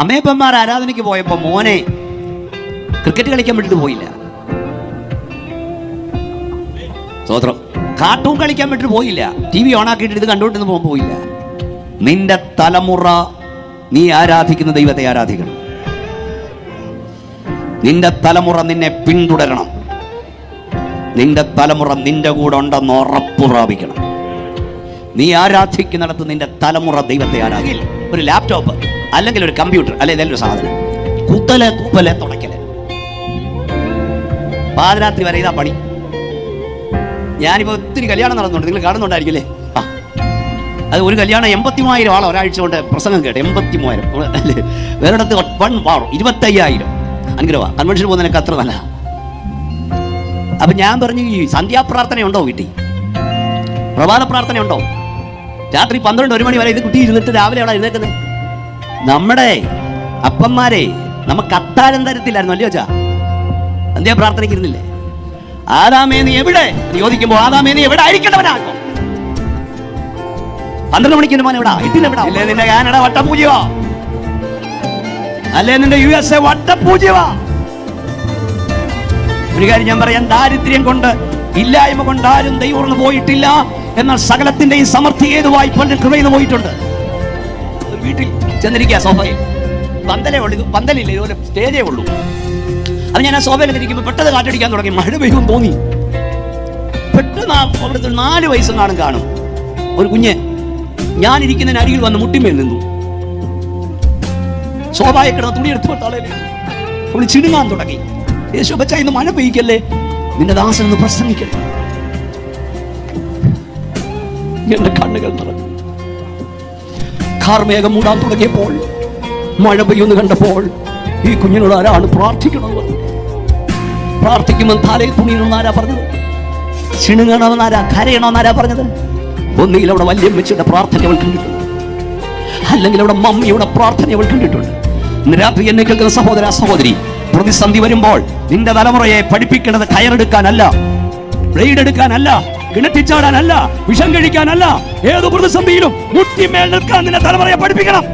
അമ്മയപ്പന്മാർ ആരാധനയ്ക്ക് പോയപ്പോ മോനെ ക്രിക്കറ്റ് കളിക്കാൻ വേണ്ടിട്ട് പോയില്ല. സ്വോത്രം കാർട്ടൂൺ കളിക്കാൻ വേണ്ടിട്ട് പോയില്ല. ടി വി ഓൺ ആക്കിയിട്ട് ഇത് കണ്ടുകൊണ്ടിരുന്ന് പോകാൻ പോയില്ല. നിന്റെ തലമുറ നീ ആരാധിക്കുന്ന ദൈവത്തെ ആരാധിക്കണം. നിന്റെ തലമുറ നിന്നെ പിന്തുടരണം. നിന്റെ തലമുറ നിന്റെ കൂടെ ഉണ്ടെന്ന് ഉറപ്പുറാപിക്കണം നീ ആരാധിക്കുന്നിടത്ത് നിന്റെ തലമുറ ദൈവത്തെ ആരാധിക്കും ഒരു ലാപ്ടോപ്പ് അല്ലെങ്കിൽ ഒരു കമ്പ്യൂട്ടർ അല്ലെ ഏതെങ്കിലും ഒരു സാധനം. കുത്തല കുപ്പല തുടക്കല പാതിരാത്രി വരെ ഇതാ പണി. ഞാനിപ്പോ ഒത്തിരി കല്യാണം നടന്നുണ്ട്. നിങ്ങൾ കാണുന്നുണ്ടായിരിക്കില്ലേ ആ. അത് ഒരു കല്യാണം എൺപത്തി മൂവായിരം ആളോ ഒരാഴ്ച കൊണ്ട് പ്രസംഗം കേട്ടെ. എൺപത്തി മൂവായിരം അല്ലേ? വേറെടുത്ത് വൺ വാർ ഇരുപത്തയ്യായിരം. അനുഗ്രഹ കൺവെൻഷൻ പോകുന്നതിനൊക്കെ അത്ര നല്ല അപ്പൊ ഞാൻ പറഞ്ഞു ഈ സന്ധ്യാപ്രാർത്ഥന ഉണ്ടോ വീട്ടിൽ? പ്രഭാത പ്രാർത്ഥന ഉണ്ടോ? രാത്രി പന്ത്രണ്ട് ഒരു മണി വരെ ഇത് കുട്ടി ഇരുന്നിട്ട് രാവിലെ അവിടെ എഴുന്നേക്കുന്നത് നമ്മുടെ അപ്പന്മാരെ നമുക്ക് അത്താഴം തരത്തില്ലായിരുന്നു അല്ലയോ ചാ എന്തേ പ്രാർത്ഥനയ്ക്കിരുന്നില്ലേ? ആദാമേ നീ എവിടെ? എന്ന് ചോദിക്കുമ്പോ ആദാമേ നീ എവിടെ ആയിരിക്കണവനാകും പന്ത്രണ്ട് മണിക്ക് അല്ലേ നിന്റെ കാനഡ വട്ടപൂജ്യവാ അല്ലേ നിന്റെ യു എസ് എ വട്ടപൂജ്യവാ ഒരു കാര്യം ഞാൻ പറയാം ദാരിദ്ര്യം കൊണ്ട് ഇല്ലായ്മ കൊണ്ട് ആരും ദൈവം പോയിട്ടില്ല. എന്നാൽ സകലത്തിന്റെയും സമൃദ്ധി ഏതുവായി പലരും കൃപയിൽ പോയിട്ടുണ്ട്? വീട്ടിൽ ചെന്നിരിക്കുക സോഫയിൽ. പന്തലേ ഉള്ളൂ പന്തലില്ല ഇതുപോലെ സ്റ്റേജേ ഉള്ളൂ. അത് ഞാൻ ആ സോഫയിൽ ഇരിക്കുമ്പോൾ പെട്ടെന്ന് കാറ്റടിക്കാൻ തുടങ്ങി. മഴ പെയ്യും തോന്നി. പെട്ടെന്ന് അവിടുത്തെ നാല് വയസ്സും കാണും. ഒരു കുഞ്ഞ് ഞാൻ ഇരിക്കുന്നതിന് അരികിൽ വന്ന് മുട്ടിമേൽ നിന്നു. സോഫായി കിടന്ന തുണി എടുത്തു അവൾ ചിടുങ്ങാൻ തുടങ്ങി. യേശു ബച്ച ഇന്ന് മഴ പെയ്യിക്കല്ലേ? നിന്റെ ദാസൻ ഒന്ന് പ്രസംഗിക്കല്ലേ എന്റെ കണ്ണുകൾ നിറഞ്ഞു. കാർമേഘം മൂടാൻ തുടങ്ങിയപ്പോൾ മഴ പെയ്യുന്നു കണ്ടപ്പോൾ ഈ കുഞ്ഞിനോട് ആരാണ് പ്രാർത്ഥിക്കണമെന്ന് പറഞ്ഞു പ്രാർത്ഥിക്കുമ്പോൾ തലയിൽ തുണിയിലൊന്നും ആരാ പറഞ്ഞത്? ചിണുങ്ങണമെന്ന് ആരാ കരയണമെന്ന് ആരാ പറഞ്ഞത്? ഒന്നുകിൽ അവിടെ വല്യമ്മച്ചിയുടെ പ്രാർത്ഥന അവൾ കണ്ടിട്ടുണ്ട്. അല്ലെങ്കിൽ അവിടെ മമ്മിയുടെ പ്രാർത്ഥന അവൾ കണ്ടിട്ടുണ്ട്. രാത്രി എന്നെ കേൾക്കുന്ന സഹോദര സഹോദരി പ്രതിസന്ധി വരുമ്പോൾ നിന്റെ തലമുറയെ പഠിപ്പിക്കേണ്ടത് കയറെടുക്കാനല്ല ബ്ലേഡ് എടുക്കാനല്ല കിണറ്റിച്ചാടാനല്ല വിഷം കഴിക്കാനല്ല ഏത് പ്രതിസന്ധിയിലും മുട്ടിമേൽ നിൽക്കാൻ നിന്നെ തലമുറയെ പഠിപ്പിക്കണം.